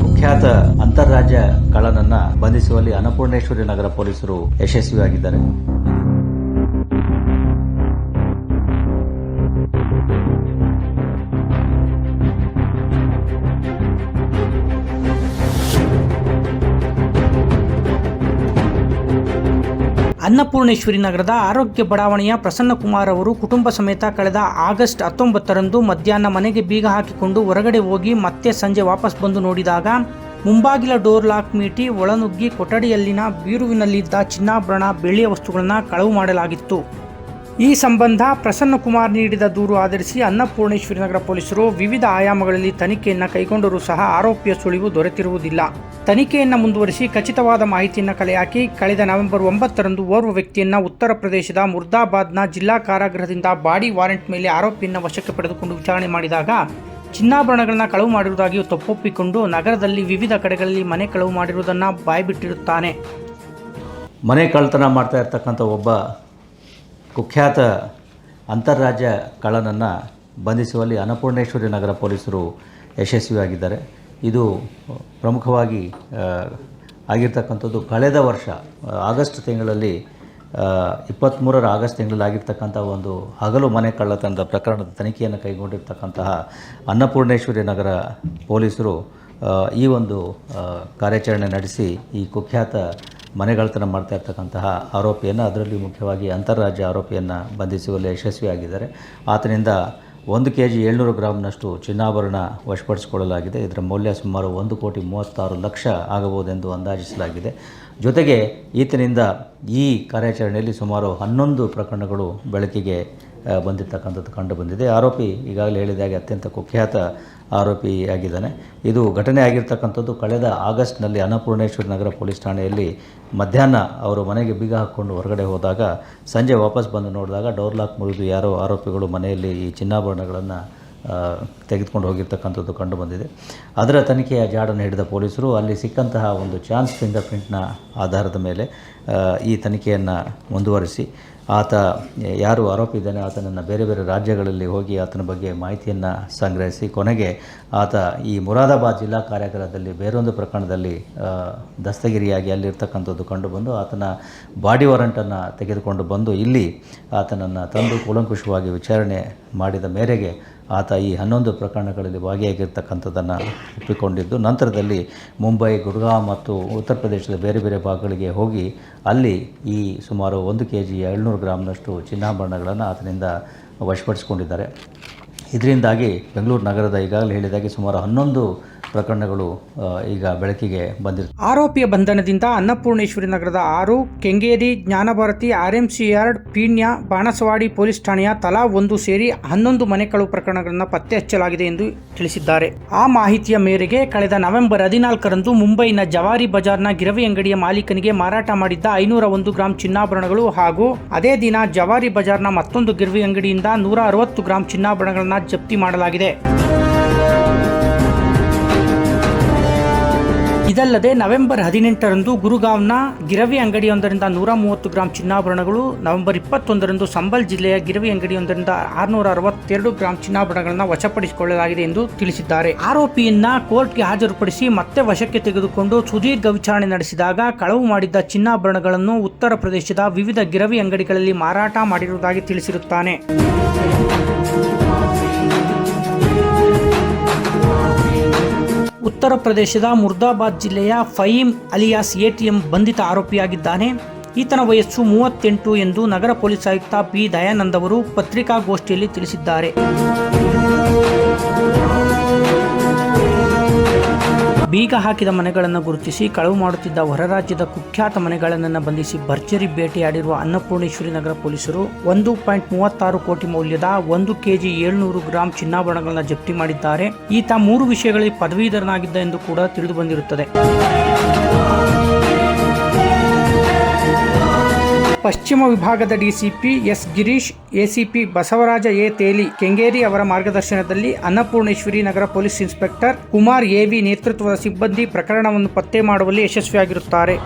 ಕುಖ್ಯಾತ ಅಂತಾರಾಜ್ಯ ಕಳ್ಳನನ್ನ ಬಂಧಿಸುವಲ್ಲಿ ಅನ್ನಪೂರ್ಣೇಶ್ವರಿ ನಗರ ಪೊಲೀಸರು ಯಶಸ್ವಿಯಾಗಿದ್ದಾರೆ. ಅನ್ನಪೂರ್ಣೇಶ್ವರಿ ನಗರದ ಆರೋಗ್ಯ ಬಡಾವಣೆಯ ಪ್ರಸನ್ನಕುಮಾರ್ ಅವರು ಕುಟುಂಬ ಸಮೇತ ಕಳೆದ ಆಗಸ್ಟ್ ಹತ್ತೊಂಬತ್ತರಂದು ಮಧ್ಯಾಹ್ನ ಮನೆಗೆ ಬೀಗ ಹಾಕಿಕೊಂಡು ಹೊರಗಡೆ ಹೋಗಿ ಮತ್ತೆ ಸಂಜೆ ವಾಪಸ್ ಬಂದು ನೋಡಿದಾಗ ಮುಂಬಾಗಿಲ ಡೋರ್ ಲಾಕ್ ಮೀಟಿ, ಒಳನುಗ್ಗಿ ಕೊಠಡಿಯಲ್ಲಿನ ಬೀರುವಿನಲ್ಲಿದ್ದ ಚಿನ್ನಾಭರಣ, ಬೆಳ್ಳಿಯ ವಸ್ತುಗಳನ್ನು ಕಳವು ಮಾಡಲಾಗಿತ್ತು. ಈ ಸಂಬಂಧ ಪ್ರಸನ್ನಕುಮಾರ್ ನೀಡಿದ ದೂರು ಆಧರಿಸಿ ಅನ್ನಪೂರ್ಣೇಶ್ವರಿ ನಗರ ಪೊಲೀಸರು ವಿವಿಧ ಆಯಾಮಗಳಲ್ಲಿ ತನಿಖೆಯನ್ನು ಕೈಗೊಂಡರೂ ಸಹ ಆರೋಪಿಯ ಸುಳಿವು ದೊರೆತಿರುವುದಿಲ್ಲ. ತನಿಖೆಯನ್ನು ಮುಂದುವರಿಸಿ ಖಚಿತವಾದ ಮಾಹಿತಿಯನ್ನು ಕಲೆಹಾಕಿ ಕಳೆದ ನವೆಂಬರ್ ಒಂಬತ್ತರಂದು ಓರ್ವ ವ್ಯಕ್ತಿಯನ್ನು ಉತ್ತರ ಪ್ರದೇಶದ ಮುರ್ದಾಬಾದ್ನ ಜಿಲ್ಲಾ ಕಾರಾಗೃಹದಿಂದ ಬಾಡಿ ವಾರೆಂಟ್ ಮೇಲೆ ಆರೋಪಿಯನ್ನು ವಶಕ್ಕೆ ಪಡೆದುಕೊಂಡು ವಿಚಾರಣೆ ಮಾಡಿದಾಗ ಚಿನ್ನಾಭರಣಗಳನ್ನ ಕಳವು ಮಾಡಿರುವುದಾಗಿಯೂ ತಪ್ಪೊಪ್ಪಿಕೊಂಡು ನಗರದಲ್ಲಿ ವಿವಿಧ ಕಡೆಗಳಲ್ಲಿ ಮನೆ ಕಳವು ಮಾಡಿರುವುದನ್ನು ಬಾಯ್ಬಿಟ್ಟಿರುತ್ತಾನೆ. ಮನೆ ಕಳ್ಳತನ ಮಾಡ್ತಾ ಇರ್ತಕ್ಕಂಥ ಒಬ್ಬ ಕುಖ್ಯಾತ ಅಂತಾರಾಜ್ಯ ಕಳ್ಳನನ್ನು ಬಂಧಿಸುವಲ್ಲಿ ಅನ್ನಪೂರ್ಣೇಶ್ವರಿ ನಗರ ಪೊಲೀಸರು ಯಶಸ್ವಿಯಾಗಿದ್ದಾರೆ. ಇದು ಪ್ರಮುಖವಾಗಿ ಆಗಿರ್ತಕ್ಕಂಥದ್ದು ಕಳೆದ ವರ್ಷ ಆಗಸ್ಟ್ ತಿಂಗಳಲ್ಲಿ ಇಪ್ಪತ್ತ್ಮೂರರ ಆಗಸ್ಟ್ ತಿಂಗಳಲ್ಲಿ ಆಗಿರ್ತಕ್ಕಂಥ ಒಂದು ಹಗಲು ಮನೆ ಕಳ್ಳತನದ ಪ್ರಕರಣದ ತನಿಖೆಯನ್ನು ಕೈಗೊಂಡಿರ್ತಕ್ಕಂತಹ ಅನ್ನಪೂರ್ಣೇಶ್ವರಿ ನಗರ ಪೊಲೀಸರು ಈ ಒಂದು ಕಾರ್ಯಾಚರಣೆ ನಡೆಸಿ ಈ ಕುಖ್ಯಾತ ಮನೆಗಳ್ತನ ಮಾಡ್ತಾ ಇರ್ತಕ್ಕಂತಹ ಆರೋಪಿಯನ್ನು ಅದರಲ್ಲಿ ಮುಖ್ಯವಾಗಿ ಅಂತಾರಾಜ್ಯ ಆರೋಪಿಯನ್ನು ಬಂಧಿಸುವಲ್ಲಿ ಯಶಸ್ವಿಯಾಗಿದ್ದಾರೆ. ಆತನಿಂದ ಒಂದು ಕೆ ಜಿ ಏಳ್ನೂರು ಗ್ರಾಮ್ನಷ್ಟು ಚಿನ್ನಾಭರಣ ವಶಪಡಿಸಿಕೊಳ್ಳಲಾಗಿದೆ. ಇದರ ಮೌಲ್ಯ ಸುಮಾರು ಒಂದು ಕೋಟಿ ಮೂವತ್ತಾರು ಲಕ್ಷ ಆಗಬಹುದೆಂದು ಅಂದಾಜಿಸಲಾಗಿದೆ. ಜೊತೆಗೆ ಈತನಿಂದ ಈ ಕಾರ್ಯಾಚರಣೆಯಲ್ಲಿ ಸುಮಾರು ಹನ್ನೊಂದು ಪ್ರಕರಣಗಳು ಬೆಳಕಿಗೆ ಬಂದಿರತಕ್ಕಂಥದ್ದು ಕಂಡುಬಂದಿದೆ ಆರೋಪಿ ಈಗಾಗಲೇ ಹೇಳಿದಾಗೆ ಅತ್ಯಂತ ಕುಖ್ಯಾತ ಆರೋಪಿಯಾಗಿದ್ದಾನೆ. ಇದು ಘಟನೆ ಆಗಿರ್ತಕ್ಕಂಥದ್ದು ಕಳೆದ ಆಗಸ್ಟ್ನಲ್ಲಿ ಅನ್ನಪೂರ್ಣೇಶ್ವರಿ ನಗರ ಪೊಲೀಸ್ ಠಾಣೆಯಲ್ಲಿ ಮಧ್ಯಾಹ್ನ ಅವರು ಮನೆಗೆ ಬೀಗ ಹಾಕ್ಕೊಂಡು ಹೊರಗಡೆ ಹೋದಾಗ, ಸಂಜೆ ವಾಪಸ್ ಬಂದು ನೋಡಿದಾಗ ಡೋರ್ ಲಾಕ್ ಮುರಿದು ಯಾರೋ ಆರೋಪಿಗಳು ಮನೆಯಲ್ಲಿ ಈ ಚಿನ್ನಾಭರಣಗಳನ್ನು ತೆಗೆದುಕೊಂಡು ಹೋಗಿರ್ತಕ್ಕಂಥದ್ದು ಕಂಡು ಬಂದಿದೆ. ಅದರ ತನಿಖೆಯ ಜಾಡನ್ನು ಹಿಡಿದ ಪೊಲೀಸರು ಅಲ್ಲಿ ಸಿಕ್ಕಂತಹ ಒಂದು ಚಾನ್ಸ್ ಫಿಂಗರ್ ಪ್ರಿಂಟ್ನ ಆಧಾರದ ಮೇಲೆ ಈ ತನಿಖೆಯನ್ನು ಮುಂದುವರಿಸಿ ಆತ, ಯಾರು ಆರೋಪಿದ್ದಾನೆ, ಆತನನ್ನು ಬೇರೆ ಬೇರೆ ರಾಜ್ಯಗಳಲ್ಲಿ ಹೋಗಿ ಆತನ ಬಗ್ಗೆ ಮಾಹಿತಿಯನ್ನು ಸಂಗ್ರಹಿಸಿ ಕೊನೆಗೆ ಆತ ಈ ಮುರಾದಾಬಾದ್ ಜಿಲ್ಲಾ ಕಾರ್ಯಾಗಾರದಲ್ಲಿ ಬೇರೊಂದು ಪ್ರಕರಣದಲ್ಲಿ ದಸ್ತಗಿರಿಯಾಗಿ ಅಲ್ಲಿರ್ತಕ್ಕಂಥದ್ದು ಕಂಡುಬಂದು ಆತನ ಬಾಡಿ ವಾರಂಟನ್ನು ತೆಗೆದುಕೊಂಡು ಬಂದು ಇಲ್ಲಿ ಆತನನ್ನು ತಂದು ಕೂಲಂಕುಷವಾಗಿ ವಿಚಾರಣೆ ಮಾಡಿದ ಮೇರೆಗೆ ಆತ ಈ ಹನ್ನೊಂದು ಪ್ರಕರಣಗಳಲ್ಲಿ ಭಾಗಿಯಾಗಿರ್ತಕ್ಕಂಥದ್ದನ್ನು ಒಪ್ಪಿಕೊಂಡಿದ್ದು, ನಂತರದಲ್ಲಿ ಮುಂಬೈ ಗುಡ್ಗಾಂವ್ ಮತ್ತು ಉತ್ತರ ಪ್ರದೇಶದ ಬೇರೆ ಬೇರೆ ಭಾಗಗಳಿಗೆ ಹೋಗಿ ಅಲ್ಲಿ ಈ ಸುಮಾರು ಒಂದು ಕೆ ಜಿ ಏಳ್ನೂರು ಗ್ರಾಮ್ನಷ್ಟು ಚಿನ್ನಾಭರಣಗಳನ್ನು ಆತನಿಂದ ವಶಪಡಿಸಿಕೊಂಡಿದ್ದಾರೆ. ಇದರಿಂದಾಗಿ ಬೆಂಗಳೂರು ನಗರದ ಈಗಾಗಲೇ ಹೇಳಿದಾಗೆ ಸುಮಾರು ಹನ್ನೊಂದು ಪ್ರಕರಣಗಳು ಈಗ ಬೆಳಕಿಗೆ ಬಂದಿದೆ ಆರೋಪಿಯ ಬಂಧನದಿಂದ ಅನ್ನಪೂರ್ಣೇಶ್ವರಿ ನಗರದ ಆರು, Kengeri, Jnanabharathi RMC yard Peenya, Banasawadi police ಠಾಣೆಯ ತಲಾ ಒಂದು ಸೇರಿ ಹನ್ನೊಂದು ಮನೆ ಕಳವು ಪ್ರಕರಣಗಳನ್ನು ಪತ್ತೆ ಹಚ್ಚಲಾಗಿದೆ ಎಂದು ತಿಳಿಸಿದ್ದಾರೆ. ಆ ಮಾಹಿತಿಯ ಮೇರೆಗೆ ಕಳೆದ ನವೆಂಬರ್ ಹದಿನಾಲ್ಕರಂದು ಮುಂಬೈನ ಜವಾರಿ ಬಜಾರ್ನ ಗಿರವಿ ಅಂಗಡಿಯ ಮಾಲೀಕನಿಗೆ ಮಾರಾಟ ಮಾಡಿದ್ದ ಐನೂರ ಒಂದು ಗ್ರಾಂ ಚಿನ್ನಾಭರಣಗಳು ಹಾಗೂ ಅದೇ ದಿನ ಜವಾರಿ ಬಜಾರ್ನ ಮತ್ತೊಂದು ಗಿರವಿ ಅಂಗಡಿಯಿಂದ ನೂರ ಅರವತ್ತು ಗ್ರಾಂ ಚಿನ್ನಾಭರಣಗಳನ್ನು ಜಪ್ತಿ ಮಾಡಲಾಗಿದೆ. ಇದಲ್ಲದೆ ನವೆಂಬರ್ ಹದಿನೆಂಟರಂದು ಗುರುಗಾಂವ್ನ ಗಿರವಿ ಅಂಗಡಿಯೊಂದರಿಂದ ನೂರ ಮೂವತ್ತು ಗ್ರಾಂ ಚಿನ್ನಾಭರಣಗಳು, ನವೆಂಬರ್ ಇಪ್ಪತ್ತೊಂದರಂದು ಸಂಬಲ್ ಜಿಲ್ಲೆಯ ಗಿರವಿ ಅಂಗಡಿಯೊಂದರಿಂದ ಆರುನೂರ ಅರವತ್ತೆರಡು ಗ್ರಾಂ ಚಿನ್ನಾಭರಣಗಳನ್ನು ವಶಪಡಿಸಿಕೊಳ್ಳಲಾಗಿದೆ ಎಂದು ತಿಳಿಸಿದ್ದಾರೆ. ಆರೋಪಿಯನ್ನ ಕೋರ್ಟ್ಗೆ ಹಾಜರುಪಡಿಸಿ ಮತ್ತೆ ವಶಕ್ಕೆ ತೆಗೆದುಕೊಂಡು ಸುದೀರ್ಘ ವಿಚಾರಣೆ ನಡೆಸಿದಾಗ ಕಳವು ಮಾಡಿದ್ದ ಚಿನ್ನಾಭರಣಗಳನ್ನು ಉತ್ತರ ಪ್ರದೇಶದ ವಿವಿಧ ಗಿರವಿ ಅಂಗಡಿಗಳಲ್ಲಿ ಮಾರಾಟ ಮಾಡಿರುವುದಾಗಿ ತಿಳಿಸಿರುತ್ತಾನೆ. ಉತ್ತರ ಪ್ರದೇಶದ ಮುರ್ದಾಬಾದ್ ಜಿಲ್ಲೆಯ ಫಯೀಮ್ ಅಲಿಯಾಸ್ ಎಟಿಎಂ ಬಂಧಿತ ಆರೋಪಿಯಾಗಿದ್ದಾನೆ. ಈತನ ವಯಸ್ಸು ಮೂವತ್ತೆಂಟು ಎಂದು ನಗರ ಪೊಲೀಸ್ ಆಯುಕ್ತ ಪಿ ದಯಾನಂದ್ ಅವರು ಪತ್ರಿಕಾಗೋಷ್ಠಿಯಲ್ಲಿ ತಿಳಿಸಿದ್ದಾರೆ. ಬೀಗ ಹಾಕಿದ ಮನೆಗಳನ್ನು ಗುರುತಿಸಿ ಕಳವು ಮಾಡುತ್ತಿದ್ದ ಹೊರರಾಜ್ಯದ ಕುಖ್ಯಾತ ಮನೆಗಳನ್ನು ಬಂಧಿಸಿ ಭರ್ಜರಿ ಭೇಟಿಯಾಡಿರುವ ಅನ್ನಪೂರ್ಣೇಶ್ವರಿ ನಗರ ಪೊಲೀಸರು ಒಂದು ಪಾಯಿಂಟ್ ಮೂವತ್ತಾರು ಕೋಟಿ ಮೌಲ್ಯದ ಒಂದು ಕೆಜಿ ಏಳ್ನೂರು ಗ್ರಾಂ ಚಿನ್ನಾಭರಣಗಳನ್ನು ಜಪ್ತಿ ಮಾಡಿದ್ದಾರೆ. ಈತ ಮೂರು ವಿಷಯಗಳಲ್ಲಿ ಪದವೀಧರನಾಗಿದ್ದ ಎಂದು ಕೂಡ ತಿಳಿದು ಬಂದಿರುತ್ತದೆ. ಪಶ್ಚಿಮ ವಿಭಾಗದ DCP S Girish, ACP Basavaraja A Teli, Kengeri ಅವರ ಮಾರ್ಗದರ್ಶನದಲ್ಲಿ Annapoorneshwari Nagar police inspector Kumar A V ನೇತೃತ್ವದ ಸಿಬ್ಬಂದಿ ಪ್ರಕರಣವನ್ನು ಪತ್ತೆ ಮಾಡುವಲ್ಲಿ ಯಶಸ್ವಿಯಾಗಿರುತ್ತಾರೆ.